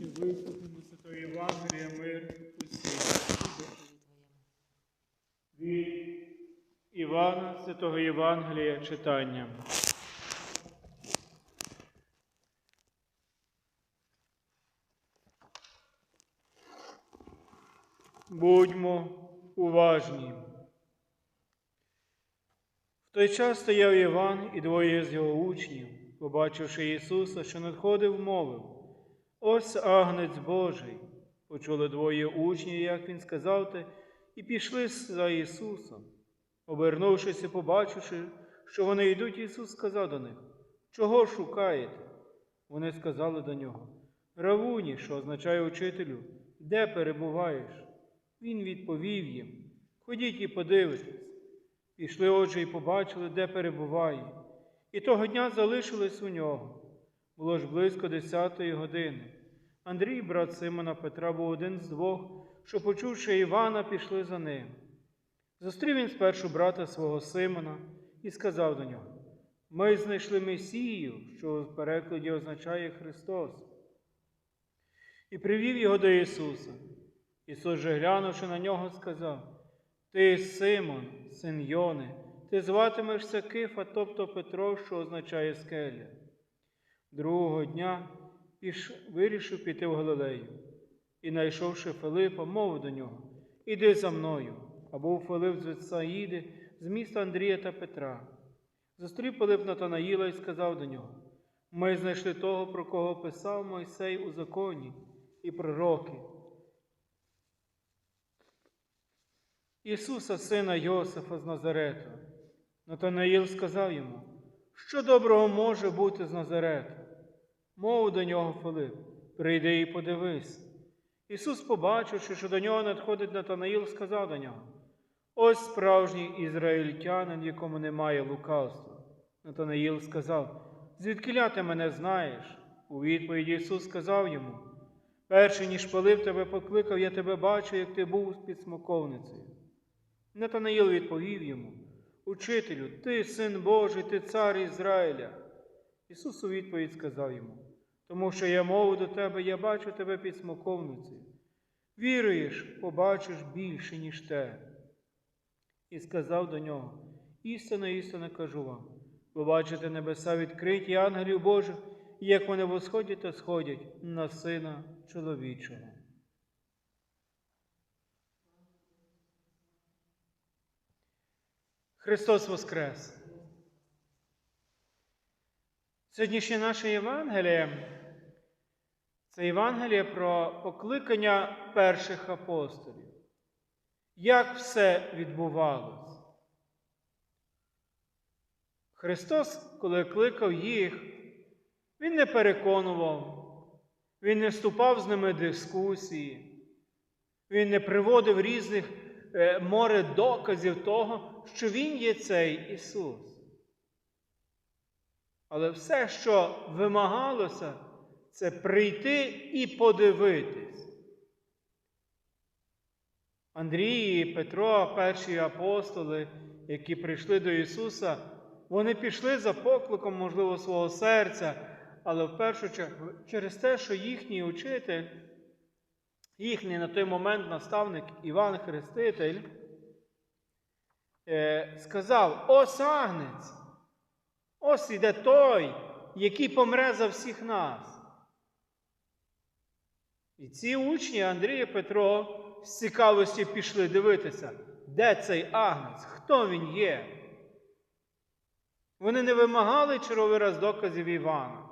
і вислухаємо Святого Євангелія мир усім. Від Івана Святого Євангелія читання. Будьмо уважні. В той час стояв Іван і двоє з його учнів, побачивши Ісуса, що надходив, мовив: Ось агнець Божий. Почули двоє учнів, як він сказав те, і пішли за Ісусом. Обернувшись і побачивши, що вони йдуть, Ісус сказав до них: Чого шукаєте? Вони сказали до нього: Равуні, що означає учителю, де перебуваєш? Він відповів їм: Ходіть і подивитесь. Пішли, отже, і побачили, де перебуває. І того дня залишились у нього. Було ж близько десятої години. Андрій, брат Симона Петра, був один з двох, що, почувши Івана, пішли за ним. Зустрів він спершу брата свого Симона і сказав до нього: Ми знайшли Месію, що в перекладі означає Христос. І привів його до Ісуса. Ісус же, глянувши на нього, сказав: Ти Симон, син Йони, ти зватимешся Кифа, тобто Петро, що означає скеля. Другого дня піш... вирішив піти в Галилею і, знайшовши Филипа, мовив до нього: Іди за мною. А був Филип з Вецаїди, з міста Андрія та Петра. Зустрів Пилип Натанаїла і сказав до нього: Ми знайшли того, про кого писав Мойсей у законі і пророки. Ісуса, сина Йосифа з Назарету. Натанаїл сказав йому, що доброго може бути з Назарету? Мов до нього Филип, прийди і подивись. Ісус, побачивши, що до нього надходить Натанаїл, сказав до нього: Ось справжній ізраїльтянин, якому немає лукавства. Натанаїл сказав: Звідкиля ти мене знаєш? У відповіді Ісус сказав йому: Перше, ніж Пилип тебе покликав, я тебе бачу, як ти був під смоковницею. Натанаїл відповів йому: Учителю, ти син Божий, ти цар Ізраїля. Ісус у відповідь сказав йому: Тому що я мову до тебе, я бачу тебе під смоковницею. Віруєш, побачиш більше, ніж те. І сказав до нього: Істинно, істинно кажу вам, ви бачите небеса відкриті ангелів Божих, як вони восходять та сходять на Сина чоловічого. Христос Воскрес! Сьогоднішнє наше Євангеліє це Євангеліє про покликання перших апостолів. Як все відбувалось? Христос, коли кликав їх, Він не переконував, Він не вступав з ними в дискусії, Він не приводив різних е, море доказів того, що Він є цей Ісус. Але все, що вимагалося, це прийти і подивитись. Андрій і Петро, перші апостоли, які прийшли до Ісуса, вони пішли за покликом, можливо, свого серця, але в першу чергу через те, що їхній учитель, їхній на той момент наставник Іван Хреститель, е, сказав: Ось агнець, ось іде той, який помре за всіх нас. І ці учні Андрій і Петро з цікавості пішли дивитися, де цей агнець, хто він є. Вони не вимагали черговий раз доказів Івана.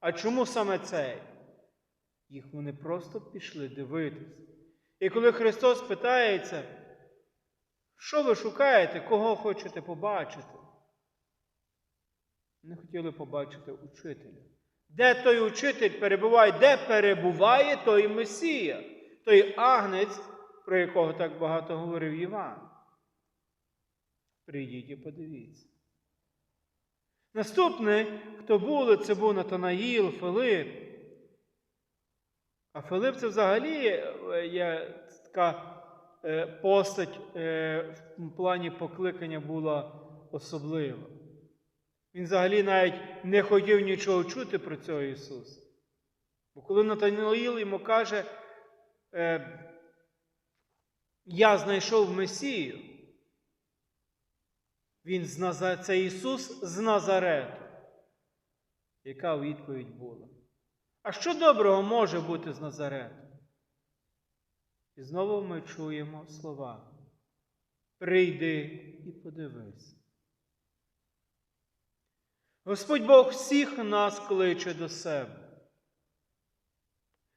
А чому саме цей? Їх вони просто пішли дивитися. І коли Христос питається, що ви шукаєте, кого хочете побачити? Вони хотіли побачити учителя. Де той учитель перебуває? Де перебуває той Месія, той агнець, про якого так багато говорив Іван? Прийдіть і подивіться. Наступний, хто були, це був Натанаїл, Филип. А Филип це взагалі є така е, постать е, в плані покликання була особлива. Він взагалі навіть не хотів нічого чути про цього Ісуса. Бо коли Натанаїл йому каже, е, я знайшов Месію, він з Наза... це Ісус з Назарету. Яка відповідь була? А що доброго може бути з Назарету? І знову ми чуємо слова. Прийди і подивись. Господь Бог всіх нас кличе до себе.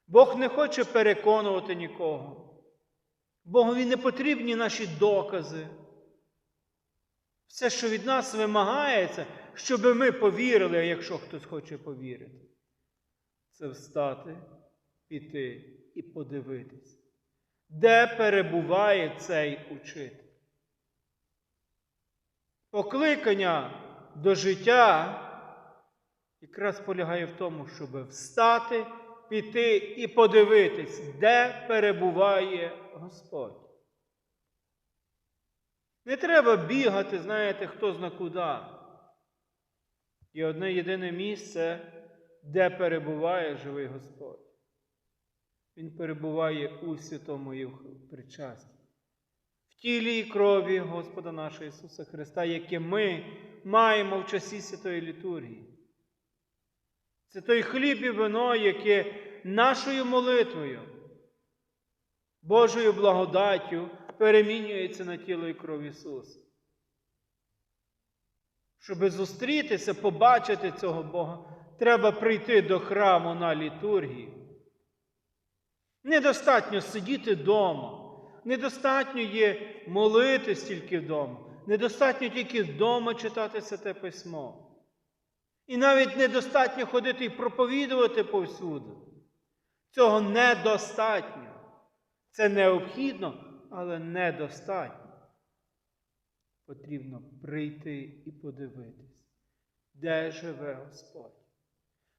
Бог не хоче переконувати нікого. Богові не потрібні наші докази. Все, що від нас вимагається, щоб ми повірили, якщо хтось хоче повірити, це встати, піти і подивитись, де перебуває цей учитель. Покликання до життя якраз полягає в тому, щоб встати, піти і подивитись, де перебуває Господь. Не треба бігати, знаєте, хто зна куди. Є одне єдине місце, де перебуває живий Господь. Він перебуває у святому причасті. Тілі і крові Господа нашого Ісуса Христа, яке ми маємо в часі святої літургії. Це той хліб і вино, яке нашою молитвою, Божою благодаттю перемінюється на тіло і кров Ісуса. Щоб зустрітися, побачити цього Бога, треба прийти до храму на літургію. Недостатньо сидіти вдома. Недостатньо є молитись тільки вдома. Недостатньо тільки вдома читати Святе Письмо. І навіть недостатньо ходити і проповідувати повсюди. Цього недостатньо. Це необхідно, але недостатньо. Потрібно прийти і подивитись, де живе Господь.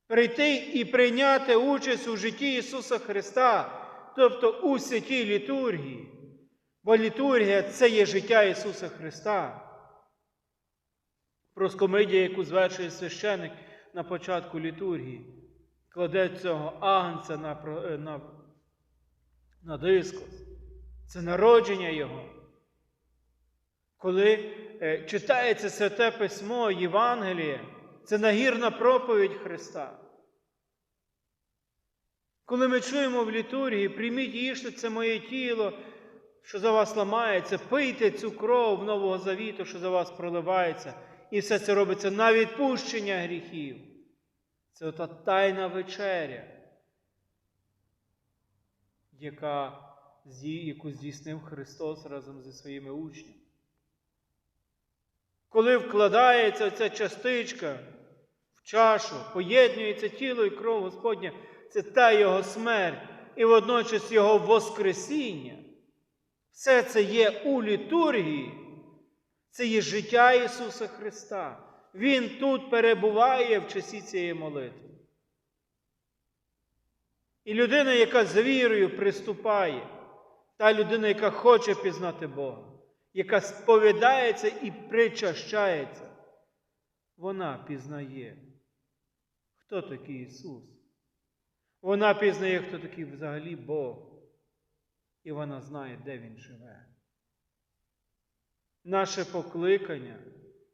Прийти і прийняти участь у житті Ісуса Христа, тобто у святій літургії. Бо літургія це є життя Ісуса Христа. Проскомидія, яку звершує священик на початку літургії, кладе цього агнця на, на, на дискус. Це народження Його. Коли е, читається Святе Письмо, Євангеліє, це нагірна проповідь Христа. Коли ми чуємо в літургії, прийміть їжте це моє тіло, що за вас ламається, пийте цю кров Нового Завіту, що за вас проливається, і все це робиться на відпущення гріхів. Це ота тайна вечеря, яка, яку здійснив Христос разом зі своїми учнями. Коли вкладається ця частичка в чашу, поєднується тіло і кров Господня, це та Його смерть і водночас Його Воскресіння. Все це є у літургії, це є життя Ісуса Христа. Він тут перебуває в часі цієї молитви. І людина, яка з вірою приступає, та людина, яка хоче пізнати Бога, яка сповідається і причащається, вона пізнає, хто такий Ісус. Вона пізнає, хто такий взагалі Бог. І вона знає, де Він живе. Наше покликання,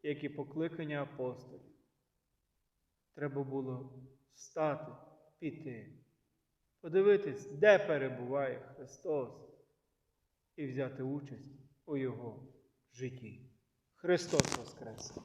як і покликання апостолів, треба було встати, піти, подивитись, де перебуває Христос, і взяти участь у Його житті. Христос Воскрес!